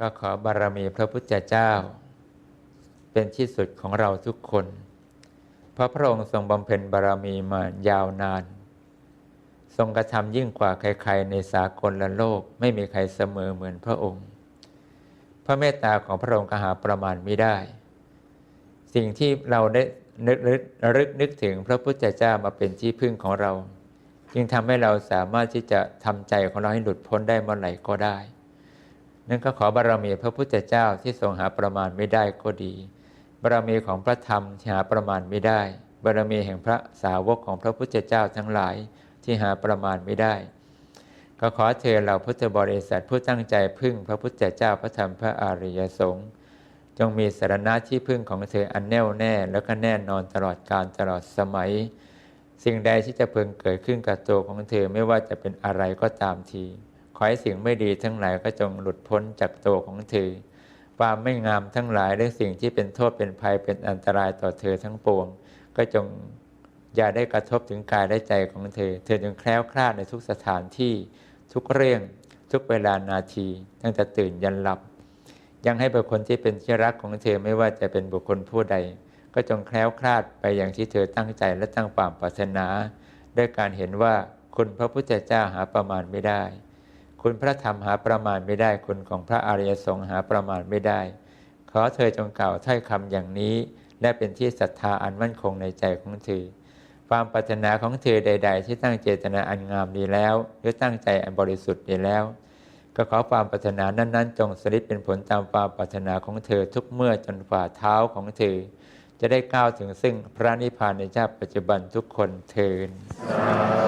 ก็ขอบารมีพระพุทธเจ้า เป็นที่สุดของเราทุกคน เพราะพระองค์ทรงบำเพ็ญบารมีมายาวนาน ทรงกระทำยิ่งกว่าใครๆ ในสากลและโลกไม่มีใครเสมอเหมือนพระองค์ พระเมตตาของพระองค์ก็หาประมาณไม่ได้ สิ่งที่เราได้นึกรึกรึกนึกถึงพระพุทธเจ้ามาเป็นที่พึ่งของเรา จึงทำให้เราสามารถที่จะทำใจของเราให้หลุดพ้นได้เมื่อไหร่ก็ได้ นั่นก็ขอบารมีพระพุทธเจ้าที่ทรงหาประมาณไม่ได้ก็ดี บารมีของพระธรรมที่หาประมาณไม่ได้ บารมีแห่งพระสาวกของพระพุทธเจ้าทั้งหลายที่หาประมาณไม่ได้ ก็ขอเชิญเราพุทธบริษัทผู้ตั้งใจพึ่งพระพุทธเจ้าพระธรรมพระอริยสงฆ์จงมีสารณะที่พึ่งของเธออันแน่วแน่แล้วก็แน่นอนตลอดกาลตลอดสมัย สิ่งใดที่จะเพิ่งเกิดขึ้นกับตัวของเธอไม่ว่าจะเป็นอะไรก็ตามที ขอให้สิ่งไม่ดีทั้งหลายก็จงหลุดพ้นจากตัวของเธอ ความไม่งามทั้งหลายและสิ่งที่เป็นโทษเป็นภัยเป็นอันตรายต่อเธอทั้งปวง ก็จงอย่าได้กระทบถึงกายและใจของเธอ เธอจงแคล้วคลาดในทุกสถานที่ทุกเรื่องทุกเวลานาที ตั้งแต่ตื่นยันหลับ ยังให้บุคคลที่เป็นที่รักของเธอไม่ว่าจะเป็นบุคคลผู้ใด ก็จงแคล้วคลาดไปอย่างที่เธอตั้งใจและตั้งความปรารถนา ด้วยการเห็นว่าคุณพระพุทธเจ้าหาประมาณไม่ได้ คุณพระธรรมหาประมาณไม่ได้ คุณของพระอริยสงฆ์หาประมาณไม่ได้ ขอเธอจงกล่าวถ้อยคำอย่างนี้ และเป็นที่ศรัทธาอันมั่นคงในใจของเธอ ความปรารถนาของเธอใด ๆ ที่ตั้งเจตนาอันงามดีแล้ว หรือตั้งใจอันบริสุทธิ์ดีแล้ว ก็ขอความปรารถนานั้นๆ จงสลิดเป็นผลตามความปรารถนาของเธอทุกเมื่อจนฝ่าเท้าของเธอ จะได้ก้าวถึงซึ่งพระนิพพานในชาติปัจจุบันทุกคนเทิน